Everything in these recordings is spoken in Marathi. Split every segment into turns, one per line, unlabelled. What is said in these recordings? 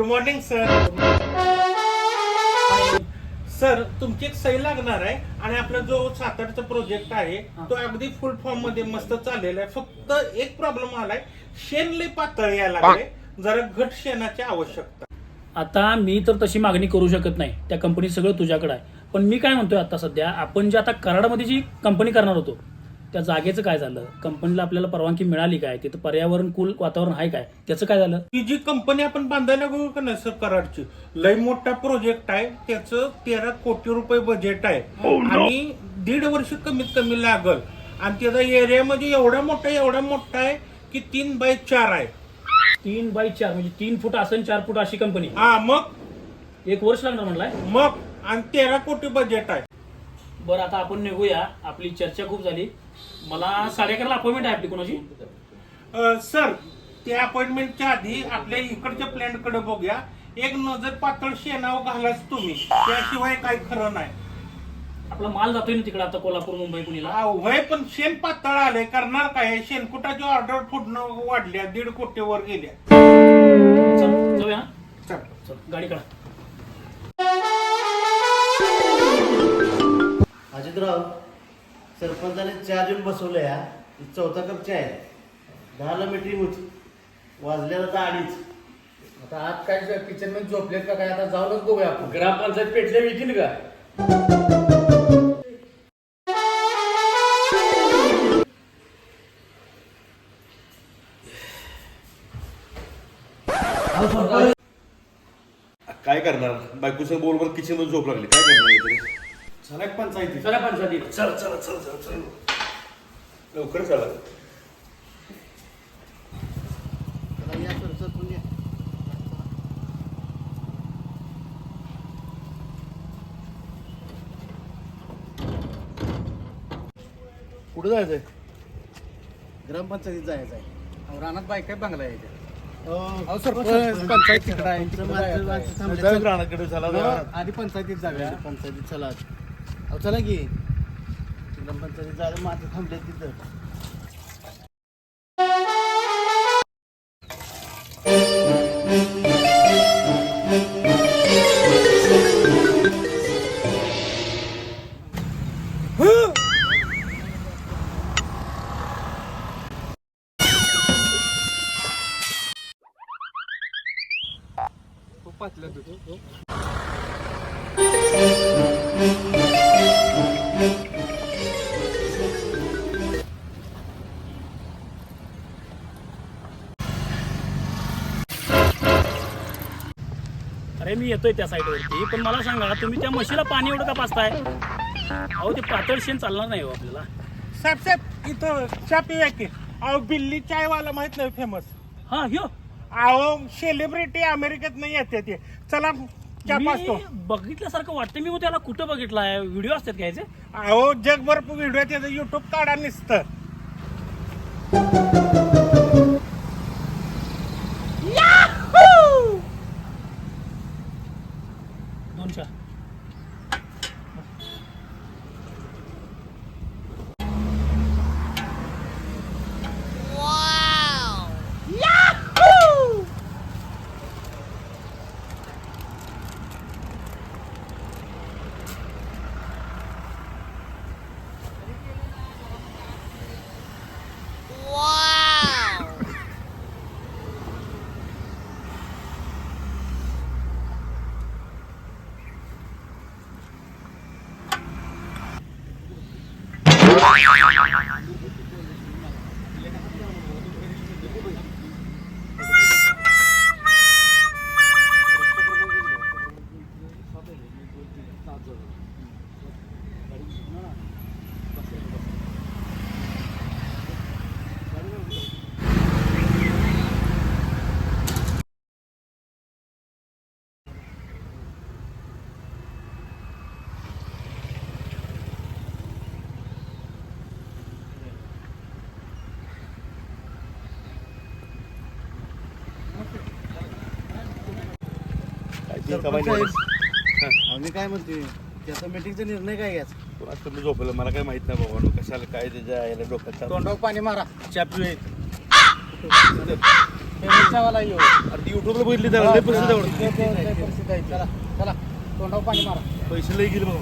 गुड मॉर्निंग सर सर तुमची एक सही लागणार आहे आणि आपला जो सातारचा प्रोजेक्ट आहे तो अगदी फुल फॉर्ममध्ये मस्त चाललेला आहे. फक्त एक प्रॉब्लेम आलाय शेण लय पातळ यायला लागले जरा घट शेणाची आवश्यकता.
आता मी तर तशी मागणी करू शकत नाही. त्या कंपनी सगळं तुझ्याकडे आहे. पण मी काय म्हणतोय आता सध्या आपण जे आता कराडामध्ये जी कंपनी करणार होतो त्या जागेचं काय झालं? कंपनीला आपल्याला परवानगी मिळाली काय? तिथं पर्यावरण कुल वातावरण आहे काय? त्याचं काय झालं?
ही जी कंपनी आपण बांधायला गेलो का नाही सर कराडची लय मोठा प्रोजेक्ट आहे. त्याचं तेरा कोटी रुपये बजेट आहे. आणि दीड वर्ष कमीत कमी लागल. आणि त्याचा एरिया म्हणजे एवढा मोठा एवढा मोठा आहे की तीन बाय चार आहे.
तीन बाय चार म्हणजे तीन फूट असेल चार फूट अशी कंपनी
हा मग?
एक वर्ष लागणार म्हणलाय?
मग? आणि तेरा कोटी बजेट आहे.
बरं आता आपण निघूया. आपली चर्चा खूप झाली. मला साडे अकराला अपॉइंटमेंट आहे आपली कोणाची?
अ, सर त्या अपॉइंटमेंटच्या आधी आपल्या इकडच्या प्लॅनकडे बघूया. एक नजर पातळ शेणाव घालाच तुम्ही. त्याशिवाय काही खरं नाही.
आपला माल जातोय ना तिकडे आता कोल्हापूर मुंबई पुणेला.
हा, वय पण शेण पातळ आलंय. करणार काय? शेणकुटाची ऑर्डर फुटणं वाढल्या दीड कोटीवर गेल्या.
चल जाऊया.
चल
गाडी काढा.
सरपंचाने चार जण बसवले या चौथा कप चाय दहाला मीटिंग होती. वाजल्याला तर अडीच.
आता आज काय किचनमध्ये झोपलेत का काय? आता जाऊनच बघूया आपण. ग्रामपंचायत पेटले येतील का?
काय करणार? बायकोचं बोलवर किचनमध्ये झोप लागली. काय करणार?
चला एक पंचायती.
चला पंचायती.
चल चल चल चल चल. लवकर चला.
चला या सर सर तुम्ही या. कुठं जायचंय? ग्रामपंचायतीत जायचं आहे
रानात बाय काय बंगला.
अहो,
सरपंच, पंचायत तिकडं आहे, तिकडं जायचं. आधी पंचायतीत जाऊया.
पंचायतीत चला. चला की. ग्रामपंचायत जायला माझं थांबले तिथं.
मी येतोय त्या साईडवरती पण मला सांगा तुम्ही त्या म्हशीला पाणी एवढं का पाचताय अहो ते पातळ शेण चालणार नाही हो आपल्याला.
साहेब साहेब इथं चा पिऊया की अहो बिल्ली चायवाला माहीत नाही फेमस
हा ह्यो.
अहो सेलिब्रिटी अमेरिकेत नाही येते ते. चला चा पाचतो.
मी बघितल्यासारखं वाटतं मी मग त्याला कुठं बघितलाय? व्हिडिओ असतात काय याचे?
अहो जगभर व्हिडिओ त्याचं युट्यूब काढा निसतं.
おい
おい
お
い。
सरपंच
साहेब.
अहो, मी काय म्हणते त्याचा मीटिंगचा निर्णय काय घ्यायचा
तुम्ही झोपलं मला काय माहीत नाही बाबा कशाला काय त्याच्या याला डोक्यात ताप.
तोंडावर पाणी मारा.
चहा पिऊया.
फेमसच्यावाला येऊ.
अरे ती युट्यूबला बघितली त्याला लय पैसे
चला चला तोंडावर पाणी मारा.
पैसे लय गेले बघ.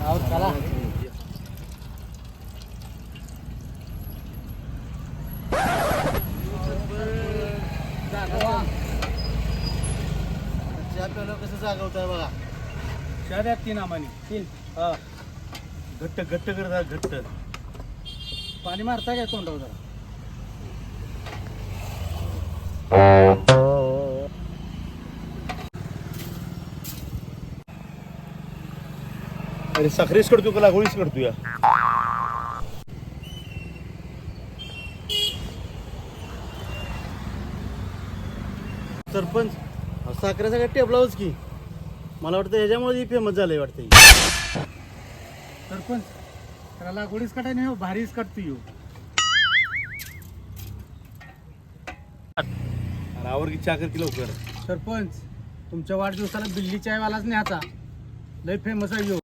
आहो, चला
चहा प्यायला बघा.
तीन आम्हाने. तीन. हा.
घट्ट घट्ट करता घट्ट.
पाणी मारता काय तोंडावर जरा?
अरे साखरेच करतो का लागवडीच करतो या?
सरपंच साखरेचा काय टेबलावच की? मला वाटतं ह्याच्यामुळे फेमस झालंय वाटतं हे.
सरपंच त्याला लागवडीच काटाय नाही हो, भारीच काटतो येऊ
अरे आवर की लवकर.
सरपंच तुमच्या वाढदिवसाला बिल्ली चायवालाच न्याचा लय फेमस आहे येऊ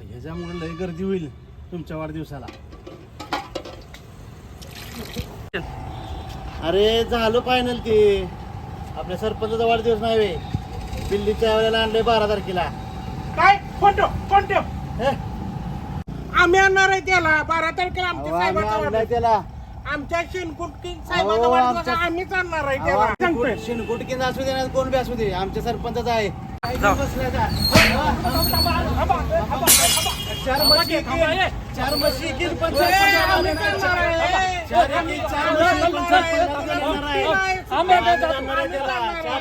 ह्याच्यामुळे लय गर्दी होईल तुमच्या वाढदिवसाला. अरे झालं फायनल ते. आपल्या सरपंचाचा वाढदिवस नाही दिल्लीच्या वेळेला आणले बारा तारखेला.
काय? कोणतं कोणतं? आम्ही आणणार आहे त्याला. बारा तारखेला आमच्या साहेबाचा
आणलाय
वाढदिवस.
त्याला.
आमच्या शेणकुटकी साहेबाचा
अहो,
वाढदिवस
आमच्या-
आम्हीच आणणार आहे त्याला. सांगतोय.
शेणकुट किंवा असू दे ना कोण बी असू दे. आमच्या सरपंचाचा आहे. बसलाय का? चार म्हशी येतील. चार म्हशी येतील. चार म्हशी येतील, पण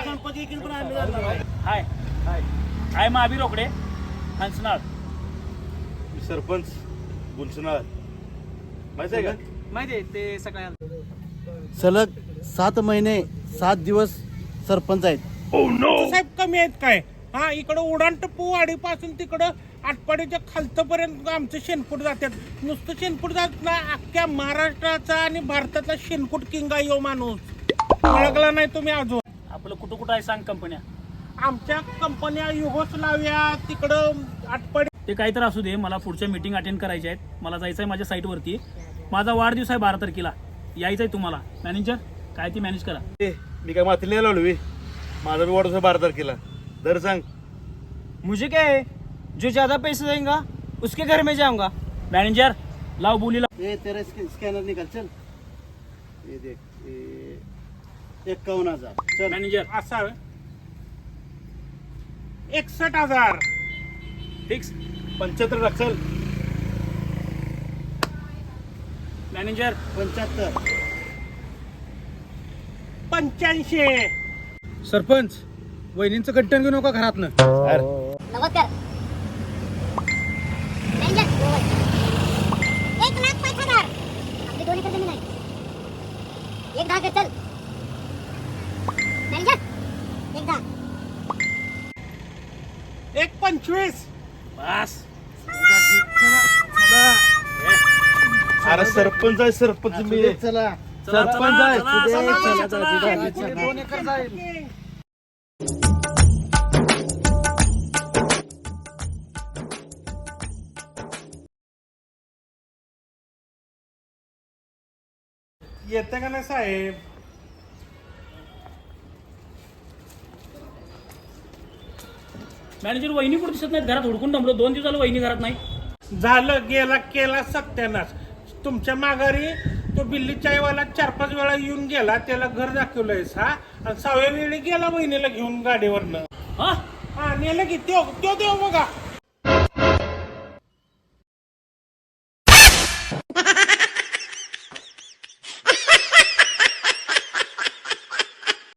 गणपती येतील, पण आम्ही.
हाय हाय. हाय रोकडे. हंसनाळ.
सरपंच गुलशनाळ माहिती आहे का?
माहिती आहे ते सगळ्या
सलग सात महिने सात दिवस सरपंच आहेत.
साहेब कमी आहेत काय? हा इकडं उडान टप्पू वाडीपासून तिकडं आटपाडीच्या खालतपर्यंत आमचं शेणकूट जातात नुसतं शेणकूट जात ना अख्ख्या महाराष्ट्राचा आणि भारतातला शेणकूट किंग आहे यो माणूस. ओळखला नाही तुम्ही अजून.
आपलं कुठं कुठं आहे सांग कंपन्या?
आमच्या कंपन्या युगोस्लाव्या तिकडं आटपाडी
ते काही तर असू दे मला पुढच्या मीटिंग अटेंड करायच्या आहेत. मला जायचं आहे माझ्या साईटवरती माझा वाढदिवस आहे बारा तारखेला. यायचं आहे तुम्हाला. मॅनेजर काय ती मॅनेज करा.
ए, मी काय माती नाही लावलो बे. माझा बी वाढदिवस आहे बारा तारखेला. दर सांग.
मुझे क्या जो ज्यादा पैसे देगा उसके घर में जाऊंगा।
मॅनेजर लाव बोलीला
ए तेरा स्कॅनर निकाल चल। ये देख ये एक्कावन्न हजार। चल।
मॅनेजर
असावे एकसठ हजार।
फिक्स
पंच्याहत्तर लाख चल।
मॅनेजर
पंच्याहत्तर.
पंच्याऐंशी.
सरपंच वहिनींचं कंटेन घेऊ नका घरातनं.
नमस्कार. एक लाख पाच हजार आपली दोन एकर जमीन आहे एक दहा कर चल। मॅनेजर एक दहा
एक पंचवीस।
बस।
अरे सरपंच आहे सरपंच मी.
चला
चला,
सरपंच आहे.
दोन एकर जाईल.
येतं का नाही साहेब?
मॅनेजर वहिनी कुठे दिसत नाहीत? घरात हुडकून थांबलो. दोन दिवस झालं वहिनी घरात नाही.
झालं गेला केला सत्यानाश. तुमच्या माघारी तो बिल्ली चायवाला चार पाच वेळा येऊन गेला त्याला घर दाखवलंय हा? आणि सहाव्या वेळी गेला बहिणीला घेऊन गाडीवरनं.
हा?
हा नेलं की त्यो त्यो देव बघा.